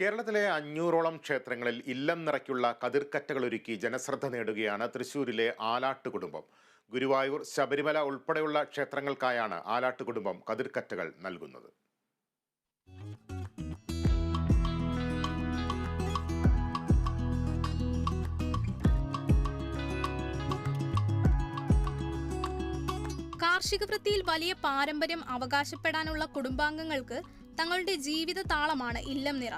കേരളത്തിലെ അഞ്ഞൂറോളം ക്ഷേത്രങ്ങളിൽ ഇല്ലം നിറയ്ക്കുള്ള കതിർക്കറ്റകളൊരുക്കി ജനശ്രദ്ധ നേടുകയാണ് തൃശൂരിലെ ആലാട്ട് കുടുംബം. ഗുരുവായൂർ ശബരിമല ഉൾപ്പെടെയുള്ള ക്ഷേത്രങ്ങൾക്കായാണ് ആലാട്ട് കുടുംബം കതിർക്കറ്റകൾ നൽകുന്നത്. കാർഷിക വൃത്തിയിൽ വലിയ പാരമ്പര്യം അവകാശപ്പെടാനുള്ള കുടുംബാംഗങ്ങൾക്ക് തങ്ങളുടെ ജീവിത താളമാണ് ഇല്ലം നിറ.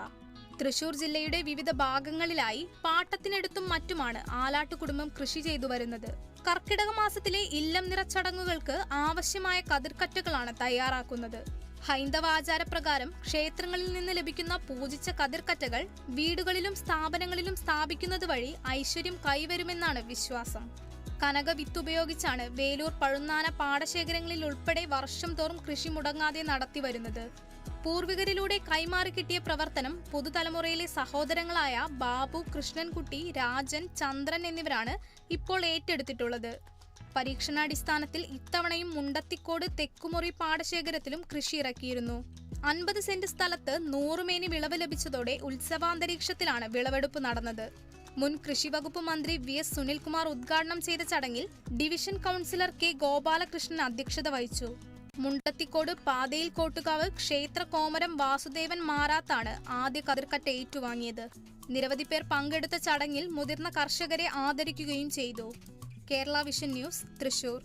തൃശൂർ ജില്ലയുടെ വിവിധ ഭാഗങ്ങളിലായി പാട്ടത്തിനടുത്തും മറ്റുമാണ് ആലാട്ടു കുടുംബം കൃഷി ചെയ്തു വരുന്നത്. കർക്കിടക മാസത്തിലെ ഇല്ലം നിറച്ചടങ്ങുകൾക്ക് ആവശ്യമായ കതിർക്കറ്റകളാണ് തയ്യാറാക്കുന്നത്. ഹൈന്ദവ ആചാരപ്രകാരം ക്ഷേത്രങ്ങളിൽ നിന്ന് ലഭിക്കുന്ന പൂജിച്ച കതിർക്കറ്റകൾ വീടുകളിലും സ്ഥാപനങ്ങളിലും സ്ഥാപിക്കുന്നത് വഴി ഐശ്വര്യം കൈവരുമെന്നാണ് വിശ്വാസം. കനക വിത്തുപയോഗിച്ചാണ് വേലൂർ പഴുന്നാന പാടശേഖരങ്ങളിൽ ഉൾപ്പെടെ വർഷം തോറും കൃഷി മുടങ്ങാതെ നടത്തി വരുന്നത്. പൂർവികരിലൂടെ കൈമാറി കിട്ടിയ പ്രവർത്തനം പുതുതലമുറയിലെ സഹോദരങ്ങളായ ബാബു കൃഷ്ണൻകുട്ടി രാജൻ ചന്ദ്രൻ എന്നിവരാണ് ഇപ്പോൾ ഏറ്റെടുത്തിട്ടുള്ളത്. പരീക്ഷണാടിസ്ഥാനത്തിൽ ഇത്തവണയും മുണ്ടത്തിക്കോട് തെക്കുമുറി പാടശേഖരത്തിലും കൃഷി ഇറക്കിയിരുന്നു. അൻപത് സെന്റ് സ്ഥലത്ത് നൂറുമേനി വിളവ് ലഭിച്ചതോടെ ഉത്സവാന്തരീക്ഷത്തിലാണ് വിളവെടുപ്പ് നടന്നത്. മുൻ കൃഷിവകുപ്പ് മന്ത്രി വി എസ് സുനിൽകുമാർ ഉദ്ഘാടനം ചെയ്ത ചടങ്ങിൽ ഡിവിഷൻ കൗൺസിലർ കെ ഗോപാലകൃഷ്ണൻ അധ്യക്ഷത വഹിച്ചു. മുണ്ടത്തിക്കോട് പാതയിൽ കോട്ടുകാവ് ക്ഷേത്ര കോമരം വാസുദേവൻ മാറാത്താണ് ആദ്യ കതിർക്കറ്റ ഏറ്റുവാങ്ങിയത്. നിരവധി പേർ പങ്കെടുത്ത ചടങ്ങിൽ മുതിർന്ന കർഷകരെ ആദരിക്കുകയും ചെയ്തു. Kerala Vision News Thrissur.